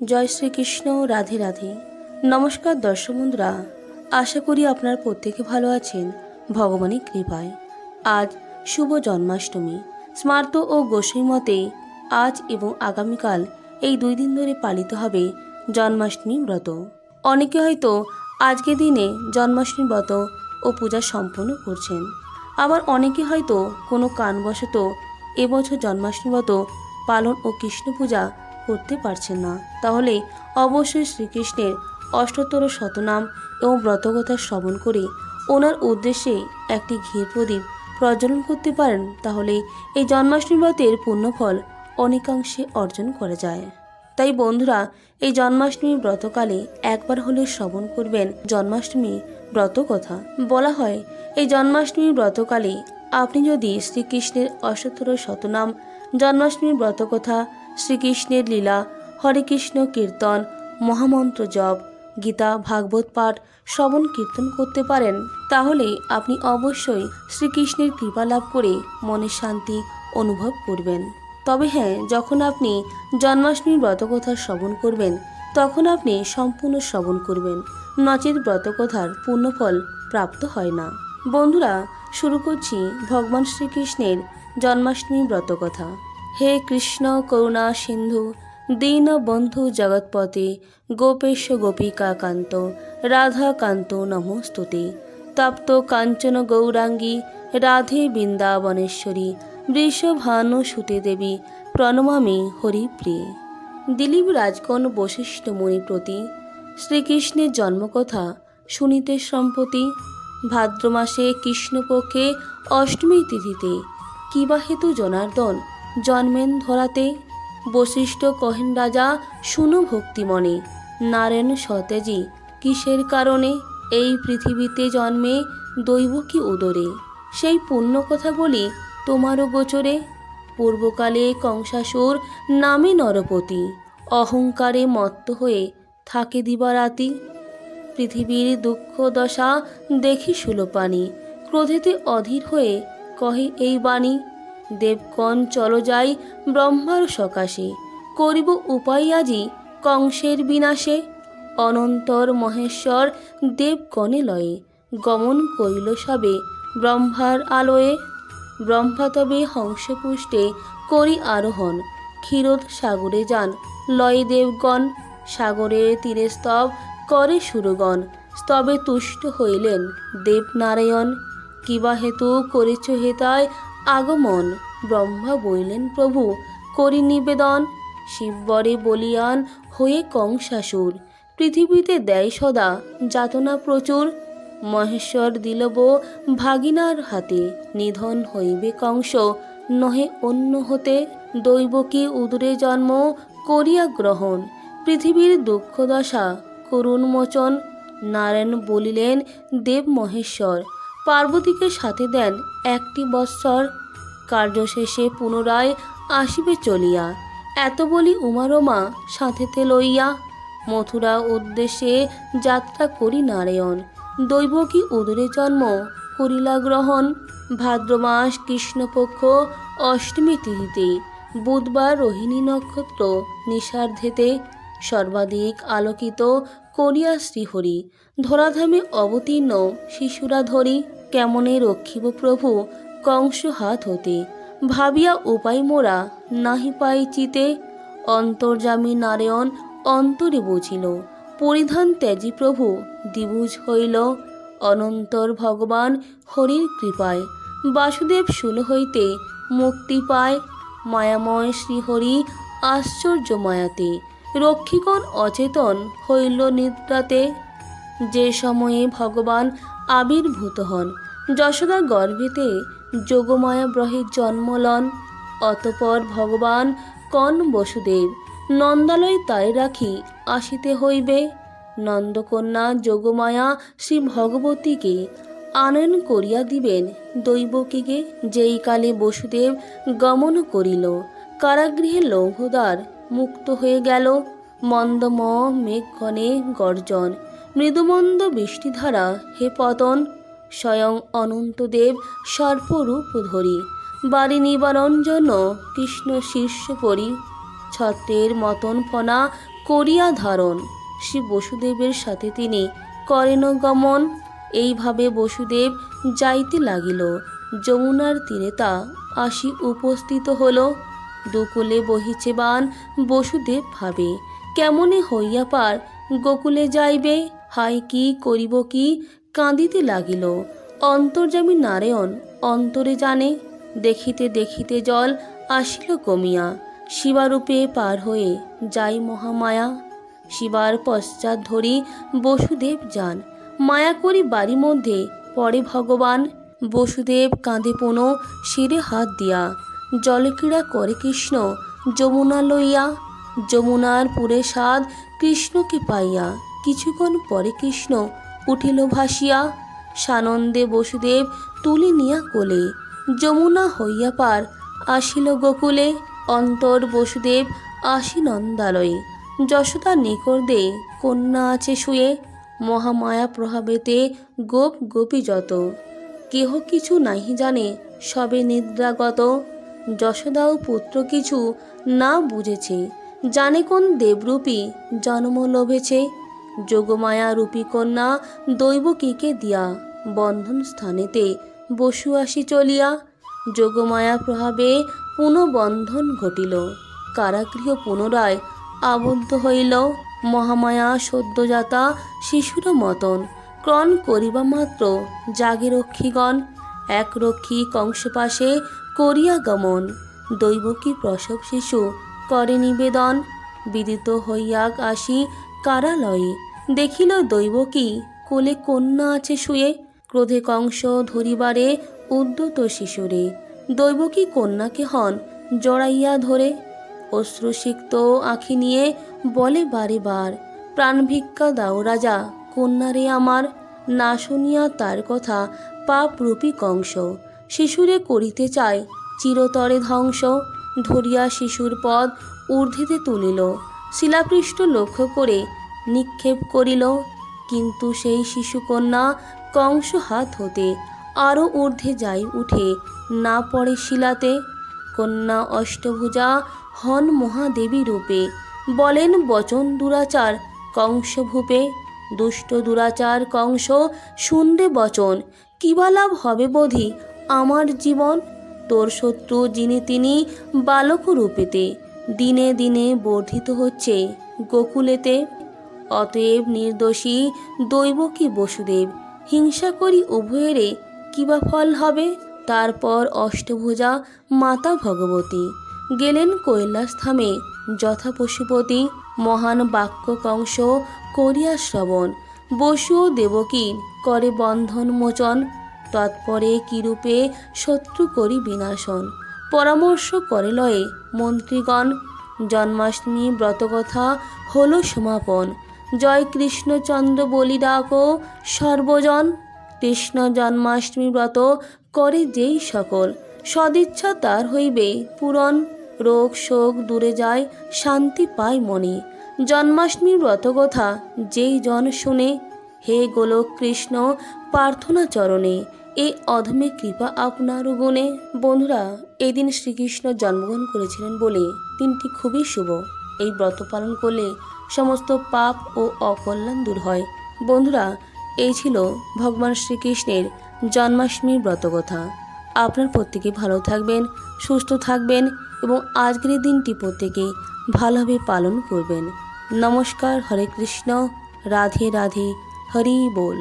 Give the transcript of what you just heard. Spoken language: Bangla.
জয় শ্রীকৃষ্ণ, রাধে রাধে। নমস্কার দর্শক বন্ধুরা আশা করি আপনার প্রত্যেকে ভালো আছেন, ভগবানের কৃপায়। আজ শুভ জন্মাষ্টমী। স্মার্ত ও গোসাই মতে আজ এবং আগামীকাল এই দুই দিন ধরে পালিত হবে জন্মাষ্টমী ব্রত। অনেকে হয়তো আজকের দিনে জন্মাষ্টমী ব্রত ও পূজা সম্পন্ন করছেন। আবার অনেকে হয়তো কোনো কারণবশত এবছর জন্মাষ্টমী ব্রত পালন ও কৃষ্ণ পূজা করতে পারছেন না। তাহলে অবশ্যই শ্রীকৃষ্ণের অষ্টতর শতনাম এবং ব্রতকথা শ্রবণ করে ওনার উদ্দেশ্যে একটি ঘির প্রদীপ প্রজ্বলন করতে পারেন, তাহলে এই জন্মাষ্টমী ব্রতের পুণ্যফল অনেকাংশে অর্জন করা যায়। তাই বন্ধুরা, এই জন্মাষ্টমী ব্রতকালে একবার হলে শ্রবণ করবেন জন্মাষ্টমী ব্রত কথা বলা হয়, এই জন্মাষ্টমী ব্রতকালে আপনি যদি শ্রীকৃষ্ণের অষ্টতর শতনাম, জন্মাষ্টমী ব্রতকথা শ্রীকৃষ্ণের লীলা, হরে কৃষ্ণ কীর্তন, মহামন্ত্র জপ, গীতা, ভাগবত পাঠ, শ্রবণ কীর্তন করতে পারেন। তাহলে আপনি অবশ্যই শ্রীকৃষ্ণের কৃপা লাভ করে মনের শান্তি অনুভব করবেন। তবে হ্যাঁ যখন আপনি জন্মাষ্টমীর ব্রতকথা শ্রবণ করবেন, তখন আপনি সম্পূর্ণ শ্রবণ করবেন। নচেত ব্রতকথার পূর্ণফল প্রাপ্ত হয় না। বন্ধুরা, শুরু করছি ভগবান শ্রীকৃষ্ণের জন্মাষ্টমী ব্রতকথা। হে কৃষ্ণ করুণা সিন্ধু, দীন বন্ধু জগৎপতে, গোপেশ গোপিকা কান্ত, রাধা কান্ত নমস্তুতে। তপ্ত কাঞ্চন গৌরাঙ্গী, রাধে বৃন্দাবনেশ্বরী, বৃষভানু সুতে দেবী, প্রণমামি হরিপ্রিয়ে। দিলীপ রাজগণ বশিষ্ঠ মুনি প্রতি শ্রীকৃষ্ণের জন্মকথা শুনিতে সম্পতি ভাদ্র মাসে কৃষ্ণপক্ষে অষ্টমী তিথিতে, কিবা হেতু জনার্দন জন্মেন ধরাতে বশিষ্ঠ কহেন রাজা, শুনো ভক্তিমনে। নারায়ণ সতেজি, কিসের কারণে এই পৃথিবীতে জন্মে, দৈব কি উদরে? সেই পুণ্য কথা বলি তোমারও গোচরে। পূর্বকালে কংসাসুর নামে নরপতি, অহংকারে মত্ত হয়ে থাকে দিবারাতি। পৃথিবীর দুঃখ দশা দেখি সুলোপানি, ক্রোধেতে অধীর হয়ে কহে এই বাণী দেবগণ, চলো যাই ব্রহ্মার সকাশে। করিব উপায় আজি কংসের বিনাশে। অনন্তর মহেশ্বর দেবগণে লয়ে। গমন করিল সবে ব্রহ্মার আলোয়ে। ব্রহ্মা তবে হংসপুষ্টে করি আরোহণ। ক্ষীরোদ সাগরে যান লয়ে দেবগণ। সাগরের তীরে স্তব করে সুরগণ। স্তবে তুষ্ট হইলেন দেবনারায়ণ। কিবা হেতু করেছ হেতায় আগমন। ব্রহ্মা বইলেন প্রভু, করি নিবেদন। শিববরে বলিয়ান, হয়ে কংসাসুর। পৃথিবীতে দেয় সদা, যাতনা প্রচুর। মহেশ্বর দিলব ভাগিনার হাতে, নিধন হইবে কংস, নহে অন্য হতে। দৈবকী উদরে জন্ম, করিয়া গ্রহণ। পৃথিবীর দুঃখদশা করুণ মোচন। নারায়ণ বলিলেন, দেব মহেশ্বর পার্বতীকে সাথে দেন একটি বৎসর। কার্য শেষে পুনরায় আসিবে চলিয়া। এত বলি উমারমা সাথেতে লইয়া মথুরা উদ্দেশ্যে যাত্রা করি নারায়ণ। দৈবকী উদরে জন্ম করিলা গ্রহণ? ভাদ্র মাস, কৃষ্ণপক্ষ, অষ্টমী তিথিতে, বুধবার রোহিণী নক্ষত্র নিষার্ধেতে সর্বাধিক আলোকিত করিয়া শ্রীহরি। ধরাধামে অবতীর্ণ শিশুরা ধরি কেমনে রক্ষিব প্রভু? কংস হাত হতে। ভাবিয়া উপায় মোরা নাহি পাই চিতে। অন্তর্জামী নারায়ণ অন্তরে বুঝিল, পরিধান ত্যাজি প্রভু দিবুজ হইল। অনন্তর ভগবান হরির কৃপায়। বাসুদেব শুল হইতে মুক্তি পায়। মায়াময় শ্রীহরি আশ্চর্য মায়াতে রক্ষিগণ অচেতন হইল নিদ্রাতে। যে সময়ে ভগবান আবির্ভূত হন, যশোদা গর্ভেতে যোগমায়া ব্রহের জন্মলন অতপর ভগবান কন বসুদেব নন্দালয় তাই রাখি আসিতে হইবে। নন্দকন্যা যোগমায়া শ্রী ভগবতীকে আনয়ন করিয়া দিবেন দৈবকীকে। যেই কালে বসুদেব গমন করিল, কারাগৃহে লৌহদ্বার মুক্ত হয়ে গেল মন্দম মেঘগণে গর্জন। মৃদুমন্দ বৃষ্টিধারা হে পতন, স্বয়ং অনন্তদেব সর্পরূপ ধরি। বাড়ি নিবারণ জন্য কৃষ্ণ শীর্ষ পরি, ছত্রের মতন ফনা করিয়া ধারণ। শ্রী বসুদেবের সাথে তিনি করেন গমন। এইভাবে বসুদেব যাইতে লাগিল। যমুনার তীরে তা আসি উপস্থিত হলো। দুকুলে বহিছে বান বসুদেব ভাবে, কেমনে হইয়া পার? গোকুলে যাইবে? হাই কি করিব কি? কাঁদিতে লাগিল। অন্তর্যামী নারায়ণ, অন্তরে জানে, দেখিতে দেখিতে জল আসিল কমিয়া, শিবারূপে পার হয়ে যাই মহামায়া। শিবার পশ্চাৎ ধরি বসুদেব যান। মায়া করি বাড়ি মধ্যে পরে ভগবান। বসুদেব কাঁধে পোনো, শিরে হাত দিয়া জলক্রীড়া করে কৃষ্ণ, যমুনা লইয়া, যমুনার পুরে সাদ কৃষ্ণকে পাইয়া কিছুক্ষণ পরে কৃষ্ণ উঠিল ভাসিয়া, সানন্দে বসুদেব তুলি নিয়া কোলে। যমুনা হইয়া পার আসিল গোকুলে, অন্তর বসুদেব আসি নন্দালয়ে। যশোদা নিকর দে কন্যা আছে শুয়ে, মহামায়া প্রভাবেতে গোপ গোপী যত কেহ কিছু নাহি জানে সবে নিদ্রাগত। যশোদাও পুত্র কিছু না বুঝেছে। জানে কোন দেবরূপী জন্ম লোভেছে। যোগমায়া রূপী কন্যা দৈবকীকে দিয়া বন্ধন স্থানেতে বসু আসি চলিয়া। যোগমায়া প্রভাবে পুনঃবন্ধন ঘটিল। কারাগৃহ পুনরায় আবদ্ধ হইল। মহামায়া সদ্যজাতা শিশুর মতন ক্রণ করিবা মাত্র জাগে রক্ষীগণ এক রক্ষী কংস পাশে করিয়া গমন। দৈবকী প্রসব শিশু করে নিবেদন। বিদিত হইয়া আসি কারালয়ে। দেখিল দৈবকী কোলে কন্যা আছে শুয়ে। ক্রোধে কংস ধরিবারে উদ্যত শিশুরে। দৈবকী কন্যাকে হন জড়াইয়া ধরে। অশ্রুসিক্ত আঁখি নিয়ে বলে বারে বার, প্রাণ ভিক্ষা দাও রাজা, কন্যারে আমার। না শুনিয়া তার কথা পাপরূপী কংস। শিশুরে করিতে চায়। চিরতরে ধ্বংস, ধরিয়া শিশুর পদ ঊর্ধ্বেতে তুলিল। শিলাপৃষ্ঠ লক্ষ্য করে নিক্ষেপ করিল, কিন্তু সেই শিশুকন্যা কংস হাত হতে আরও ঊর্ধ্বে যাই উঠে। না পড়ে শিলাতে, কন্যা অষ্টভুজা হন মহাদেবী রূপে। বলেন বচন দুরাচার কংস ভূপে। দুষ্ট দুরাচার কংস শুনবে বচন কিবা লাভ হবে বোধি? আমার জীবন, তোর শত্রু যিনি তিনি বালক রূপেতে, দিনে দিনে বর্ধিত হচ্ছে গোকুলেতে। অতএব নির্দোষী দৈবকী বসুদেব? হিংসা করি উভয়েরে কিবা ফল হবে? তারপর অষ্টভুজা মাতা ভগবতী। গেলেন কৈলাসধামে, যথা পশুপতি, মহান বাক্য কংস করিয়া শ্রবণ। বসু ও দেবকীর করে বন্ধন মোচন তৎপরে কিরূপে শত্রু করি বিনাশন? পরামর্শ করে লয়ে, মন্ত্রীগণ, জন্মাষ্টমী ব্রতকথা হল সমাপন। জয় কৃষ্ণচন্দ্র বলি ডাকো সর্বজন কৃষ্ণ জন্মাষ্টমী ব্রত করে যেই সকল। সদিচ্ছা তার হইবে, পূরণ, রোগ, শোক দূরে যায়, শান্তি পায় মনে। জন্মাষ্টমীর ব্রতকথা যেই জন শুনে, হে গোলক কৃষ্ণ, প্রার্থনা চরণে। এই অধমে কৃপা আপনার গুণে। বন্ধুরা এই দিন শ্রীকৃষ্ণ জন্মগ্রহণ করেছিলেন বলে দিনটি খুবই শুভ। এই ব্রত পালন করলে সমস্ত পাপ ও অকল্যাণ দূর হয়। বন্ধুরা, এই ছিল ভগবান শ্রীকৃষ্ণের জন্মাষ্টমীর ব্রতকথা। আপনার প্রত্যেকে ভালো থাকবেন, সুস্থ থাকবেন এবং আজকের দিনটি প্রত্যেকে ভালোভাবে পালন করবেন। নমস্কার, হরে কৃষ্ণ, রাধে রাধে, হরি বল।